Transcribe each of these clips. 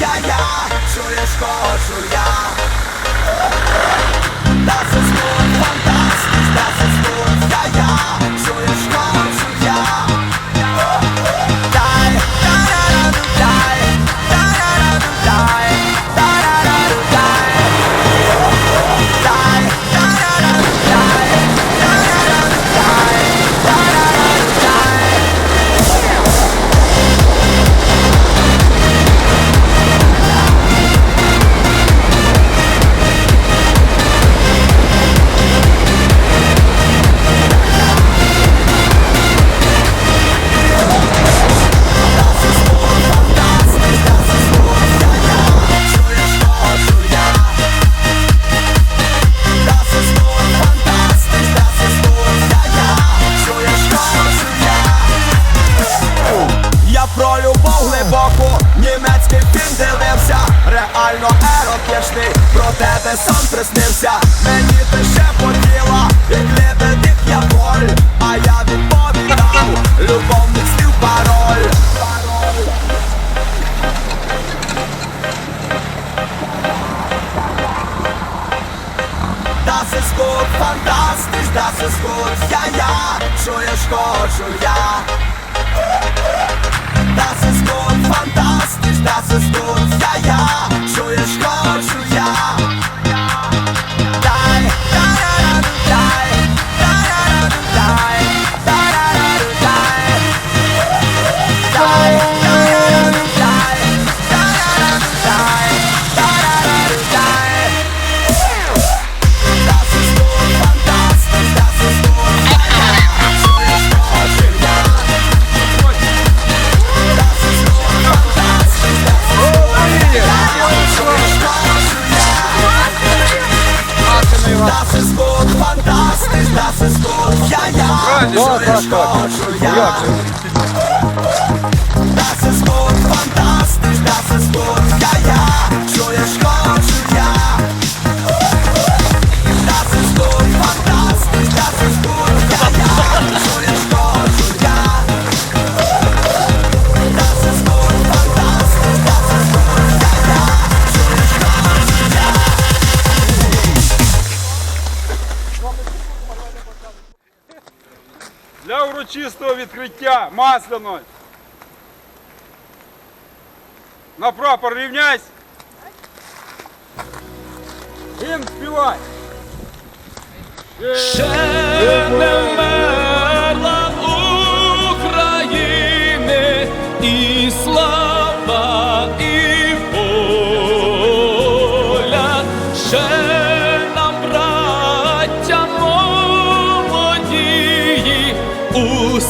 я, я, чуєш, кожу я Та це знову нереально еротичний про тебе сам приснився, мені ти ще і як лебедик я боль, а я відповідав, любовних слів пароль. Das ist gut, fantastisch, das ist gut, я ja, чуєш, хочу я. Das ist gut, fantastisch das ist gut, ja, ja, чуєш, хочу я. Чуєш, хочу Як Das урочистого відкриття масляної. На прапор рівняйся. Гімн співай. Ще не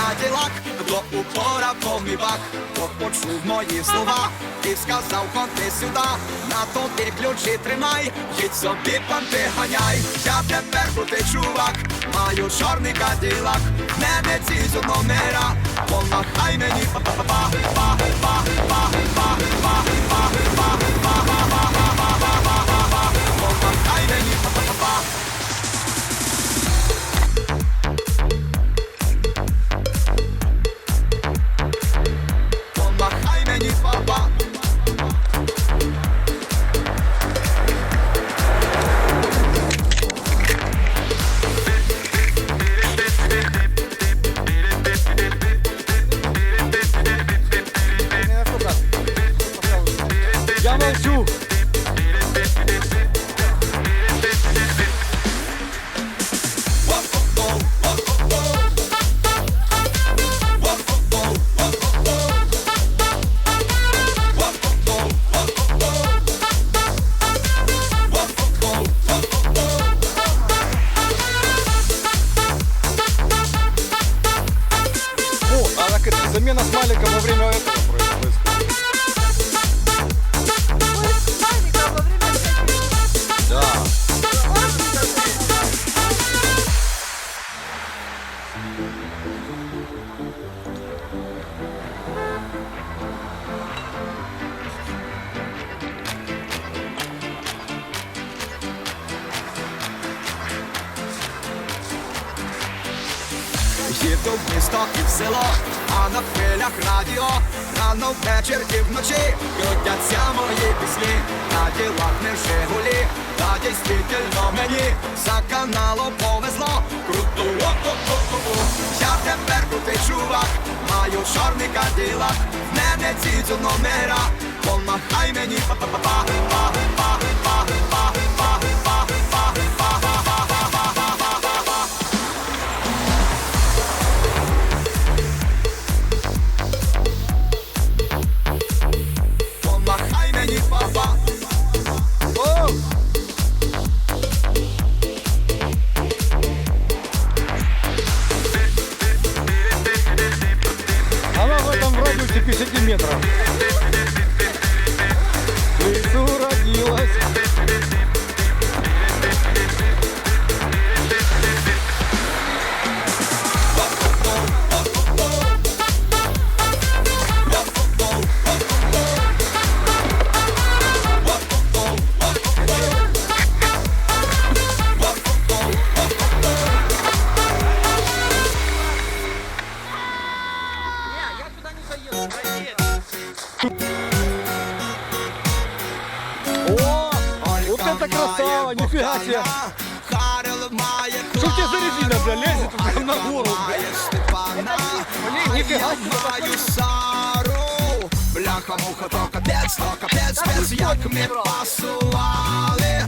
каділак до упора повний бак, Бо почув мої слова і сказав, ходи сюди, на то ти ключі тримай, їдь собі панти ганяй. Я тепер крутий чувак, маю чорний каділак, не не цізю номера, помахай мені помахай їду в місто і в село, а на хвилях радіо, рано ввечір і вночі крутяться мої пісні, на ділах не Жигулі, та дійсно мені за каналом повезло, круто, о-о-о-о-о. я тепер крутий чувак, маю чорний кадилак, в мене ці номера, помахай мені па-па-па-па, это красава, нифига себе. Чтоб тебе за резина, бля, лезет прям на гору, бля. Нифига себе. Бляха муха, то капець, то капець, спец, як ми пасували.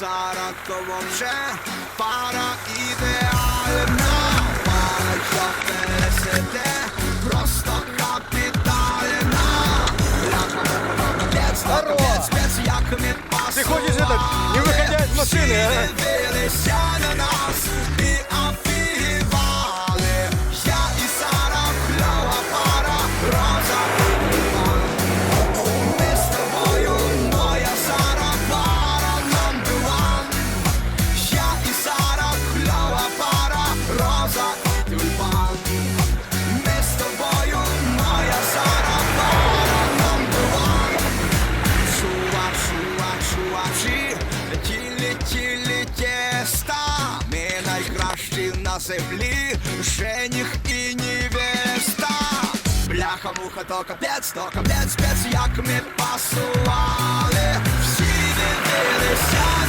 Я і Сара, то пара ідеальна. Найкращі жених і невеста. Бляха, муха, то капец, то капец, спец, як ми пасували. Всі дивилися на